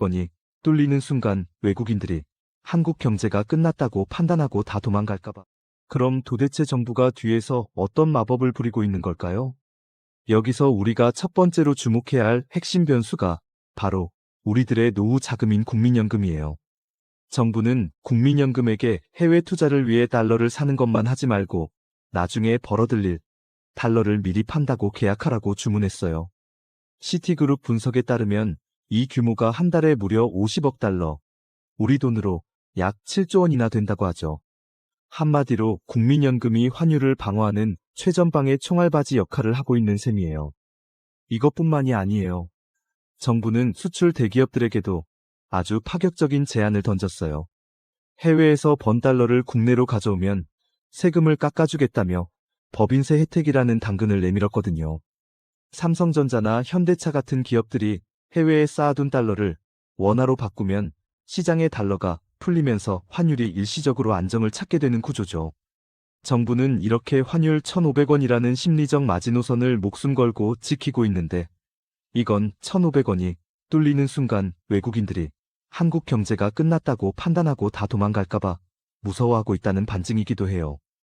1500번이 뚫리는 순간 외국인들이 한국 경제가 끝났다고 판단하고 다 도망갈까봐. 그럼 도대체 정부가 뒤에서 어떤 마법을 부리고 있는 걸까요? 여기서 우리가 첫 번째로 주목해야 할 핵심 변수가 바로 우리들의 노후 자금인 국민연금이에요. 정부는 국민연금에게 해외 투자를 위해 달러를 사는 것만 하지 말고 나중에 벌어들일 달러를 미리 판다고 계약하라고 주문했어요. 시티그룹 분석에 따르면 이 규모가 한 달에 무려 50억 달러, 우리 돈으로 약 7조 원이나 된다고 하죠. 한마디로 국민연금이 환율을 방어하는 최전방의 총알바지 역할을 하고 있는 셈이에요. 이것뿐만이 아니에요. 정부는 수출 대기업들에게도 아주 파격적인 제안을 던졌어요. 해외에서 번 달러를 국내로 가져오면 세금을 깎아주겠다며 법인세 혜택이라는 당근을 내밀었거든요. 삼성전자나 현대차 같은 기업들이 해외에 쌓아둔 달러를 원화로 바꾸면 시장의 달러가 풀리면서 환율이 일시적으로 안정을 찾게 되는 구조죠. 정부는 이렇게 환율 1,500원이라는 심리적 마지노선을 목숨 걸고 지키고 있는데 이건 1,500원이 뚫리는 순간 외국인들이 한국 경제가 끝났다고 판단하고 다 도망갈까봐 무서워하고 있다는 반증이기도 해요.